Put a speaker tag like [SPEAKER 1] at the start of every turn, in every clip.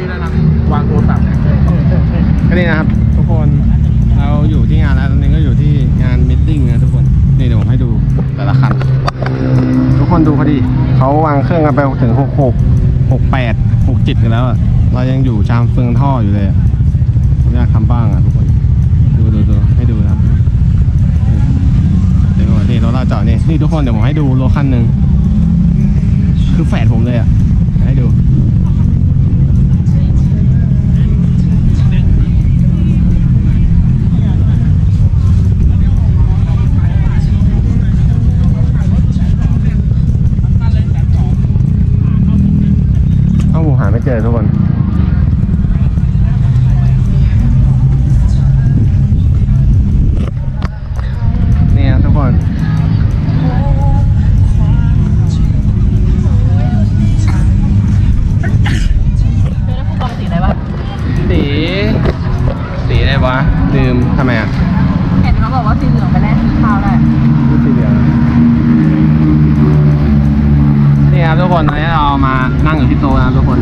[SPEAKER 1] นี้นะครับวางโทรศัพท์เนี่ยก็นี่นะครับ ทุกคนเราอยู่ที่งานแล้วตอนนี้ก็อยู่ที่งานมิทติ้งนะทุกคนนี่เดี๋ยวผมให้ดูแต่ละคันทุกคนดูพอดีเขาวางเครื่องกันไปถึงหกหกหกแปดหกจิตกันแล้วเรายังอยู่ชามเฟืองท่ออยู่เลยผมอยากคำบ้างอะทุกคนดูดูดูให้ดูนะครับเดี๋ยวนี่รถเราจอดนี่นี่ทุกคนเดี๋ยวผมให้ดูรถคันหนึ่งคือแฝดผมเลยอะให้ดู หาไม่เจอทุกคน นี่นะทุกคน
[SPEAKER 2] ปกติได้ปะ
[SPEAKER 1] สี สีอะไรวะ ลืมทำไมอะ
[SPEAKER 2] เห็นเขาบอกว่าสีเหลืองไปแลกซื้อข้าวได้
[SPEAKER 1] สีเหลืองนี่ครับทุกคนตอนนี้เรา มานั่งอยู่ที่โต๊ะนะทุกคน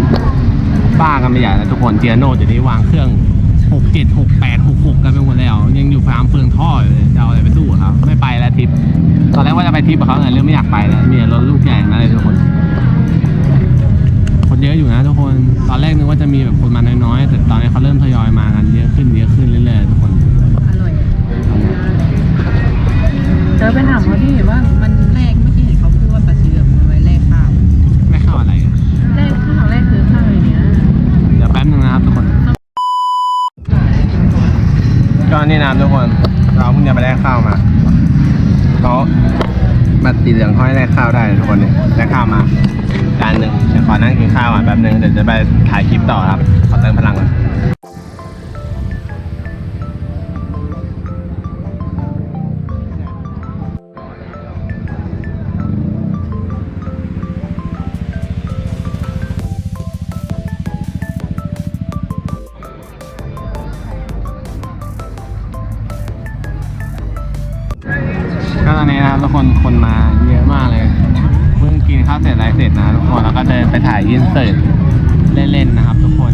[SPEAKER 1] บ้ากันไปใหญ่แล้วทุกคนเจียโน่เดี๋ยวนี้วางเครื่องหกเจ็ดหกแปดหกหกกันไปหมดแล้ว ยังอยู่ฟาร์มเฟืองท่ออยู่เลยจะเอาอะไรไปสู้กับเขาไม่ไปแล้วทริปตอนแรกว่าจะไปทริปกับเขาแต่เรื่องไม่อยากไปแล้วมีรถลูกใหญ่นั่นเลยทุกคน คนเยอะอยู่นะทุกคนตอนแรกนึกว่าจะมีแบบคนมาน้อยๆแต่ตอนนี้เขาเริ่มทยอยมากันเยอะขึ้นเยอะขึ้นเรื่อยๆทุกคน
[SPEAKER 2] อร่อยเธอไปถามเขาที่ว่ามัน นี่นะ
[SPEAKER 1] ครับทุกคน เราเพิ่งจะไปได้ข้าวมาเขาบัตรสีเหลืองเขาให้ได้ข้าวได้ทุกคนเนี่ยได้ข้าวมาจานหนึ่งฉันขอนั่งกินข้าวอะแป๊บนึงเดี๋ยวจะไปถ่ายคลิปต่อครับ ขอเติมพลังก่อน ทุกคนคนมาเยอะมากเลยเพิ่งกินข้าวเสร็จอะไรเสร็จนะทุกคนแล้วก็เดินไปถ่ายอินเสิร์ตเล่นๆนะครับ ทุกคน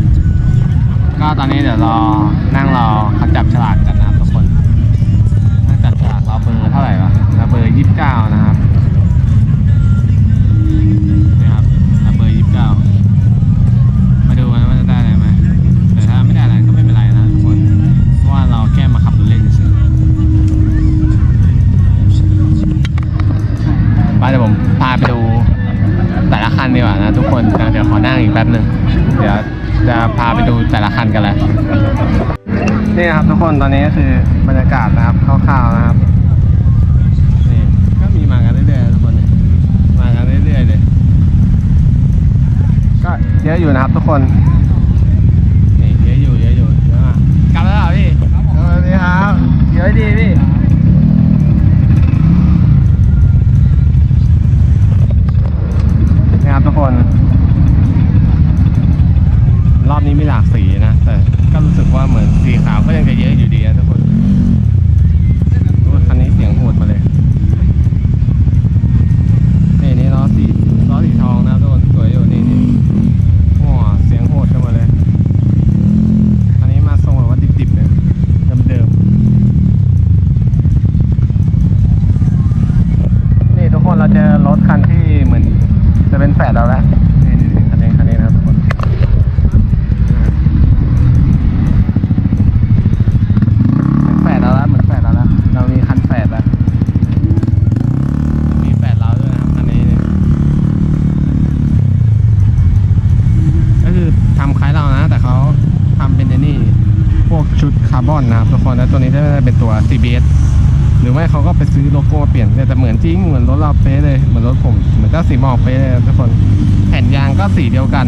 [SPEAKER 1] ก็ตอนนี้เดี๋ยวรอนั่งรอเขาจับฉลากกันนะครับทุกคนนั่งจับฉลากเราเบอร์เท่าไหร่วะเราเบอร์ยี่สิบเก้านะครับาไปดูแต่ละคันกันเลยนี่นะครับทุกคนตอนนี้ก็คือบรรยากาศนะครับคร่าวๆนะครับนี่ก็มีมากันเรื่อยๆทุกคนเนี่ยมากันเรื่อยๆเลยก็เยอะอยู่นะครับทุกคนนี่เยอะอยู่เยอะอยู่เยอะมากกลับแล้วเหรอพี่สวัสดีครับเยอะดีพี่นะครับทุกคน รอบ นี้มีหลากสีนะ แต่ก็รู้สึกว่าเหมือนสีขาวก็ยังจะเยอะอยู่ดีนะทุกคนรถคันนี้เสียงโหดมาเลยนี่นี่ล้อสีล้อสีทองนะครับทุกคนสวยอยู่นี่นี่ว้าเสียงโหดกันมาเลยคันนี้มาทรงแบบว่าดิบๆเลยเดิมๆนี่ทุกคนเราเจอรถคันที่เหมือน จะเป็นแฝดเราแล้วนี่นี่คันนี้คันนี้นะครับทุกคนเหมือนแฝดเราแล้วเหมือนแฝดเราแล้วเรามีคันแฝดแล้วมีแฝดเราด้วยนะครับคันนี้เนี่ยก็คือทำคล้ายเรานะ แต่เขาทำเป็นไอ้นี่พ วกชุดคาร์บอนนะครับทุกคนแล้วตัวนี้จะเป็นตัว CBS หรือไม่เขาก็ไปซื้อโลโก้เปลี่ยนแต่เหมือนจริงเหมือนรถเราเป๊ะเลยเหมือนรถผมเหมือนเจ้าสีหมอกเป๊ะเลยทุกคนแผ่นยางก็สีเดียวกัน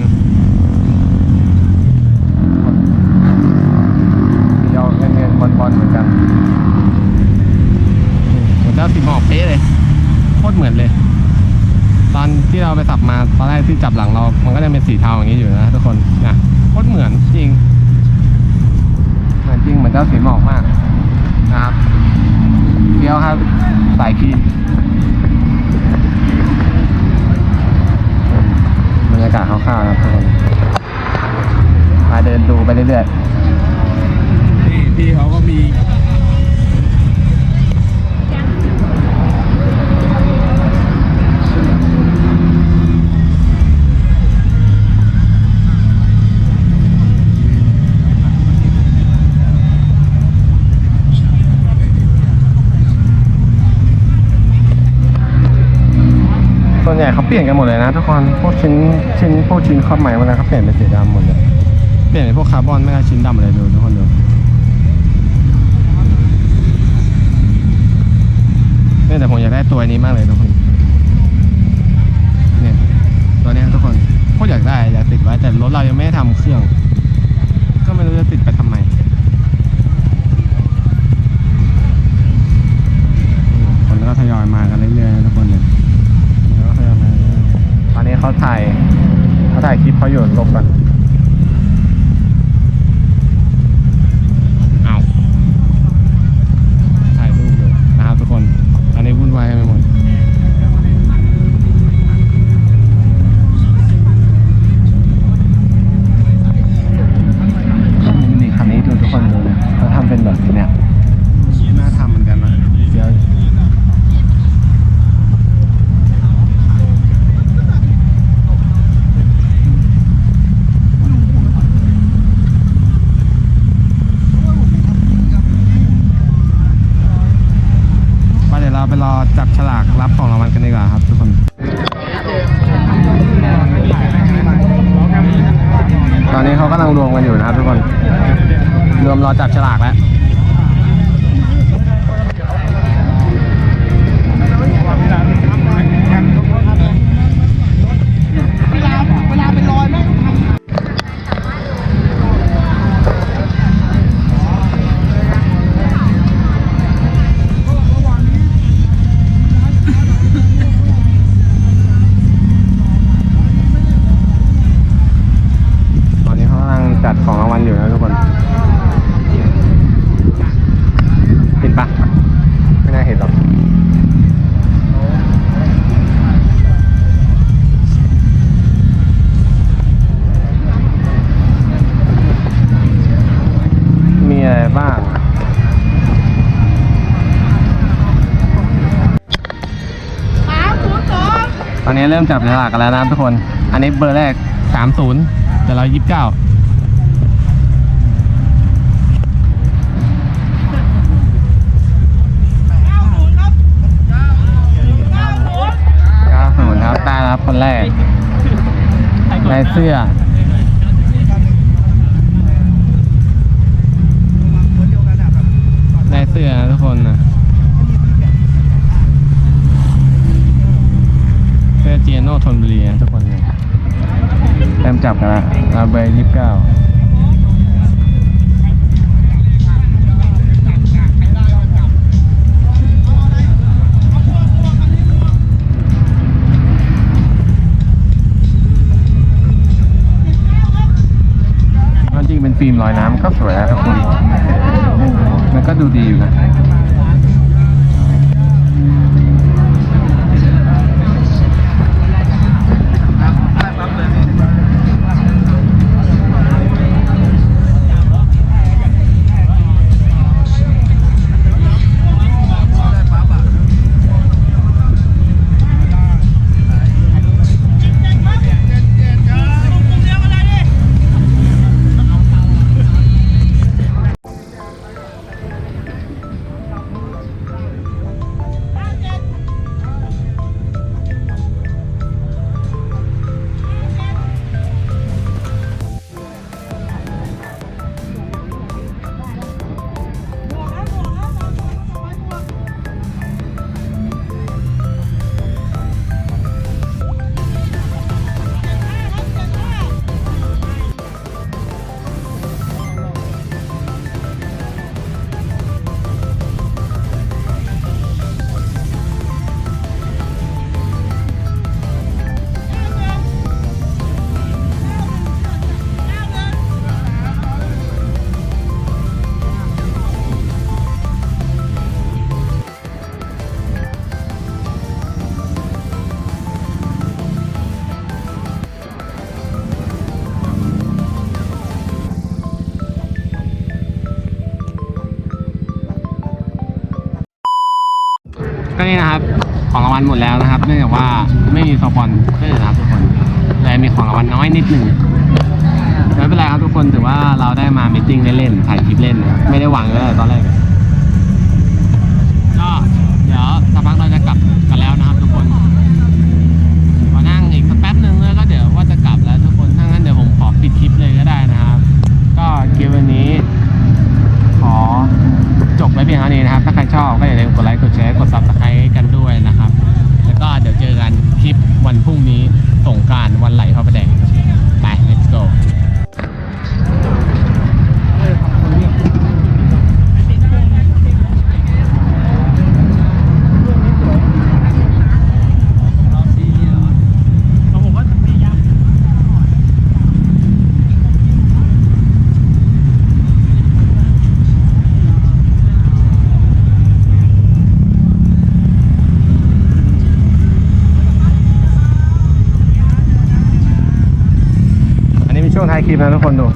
[SPEAKER 1] เดียวเงินๆบอลๆเหมือนกันเหมือนเจ้าสีหมอกเป๊ะเลยโคตรเหมือนเลย ตอนที่เราไปสับมาตอนแรกที่จับหลังเรา มันก็จะเป็นสีเทาอย่างนี้อยู่นะทุกคนนะโคตรเหมือนจริง อนจริงเหมือนเจ้าสีหมอกมากนะครับเดียวครับสายคีนบรรยากาศคร่าวๆนะครับทุกคนมาเดินดูไปเรื่อยๆ ใหญ่เขาเปลี่ยนกันหมดเลยนะทุกคน พวกชิ้นชิ้นพวกชิ้นครอบใหม่มาแล้วเขาเปลี่ยนเป็นสีดำหมดเลย เปลี่ยนเป็นพวกคาร์บอนไม่ใช่ชิ้นดำหมดเลยดูทุกคนดูเนี่ยแต่ผมอยากได้ตัวนี้มากเลยทุกคนเนี่ยตัวนี้ทุกคนโคตรอยากได้อยากติดไว้แต่รถเรายังไม่ได้ทำเครื่อง เราไปรอจับฉลากรับของรางวัลกันดีกว่าครับทุกคน ตอนนี้เขากำลังรวมกันอยู่นะครับทุกคน รวมรอจับฉลากแล้ว เริ่มจับฉลากกันแล้วนะครับทุกคน อันนี้เบอร์แรก 30แต่เรา29 90ครับได้แล้วครับคนแรกได้เสื้อ จับกันล้วเราเบอร์ยี่สิบเก้าจริงเป็นฟิล์มลอยน้ำก็สวยนะทุกคนมันก็ดูดีอยู่นะ นี่นะครับ ของรางวัลหมดแล้วนะครับ เนื่องจากว่าไม่มีสปอนเซอร์นะครับทุกคนเลยมีของรางวัลน้อยนิดหนึ่งไม่เป็นไรครับทุกคนถือว่าเราได้มามิทติ้งเล่นๆถ่ายคลิปเล่น ไม่ได้หวังเลยตอนแรกายคลิปนะทุกคนดู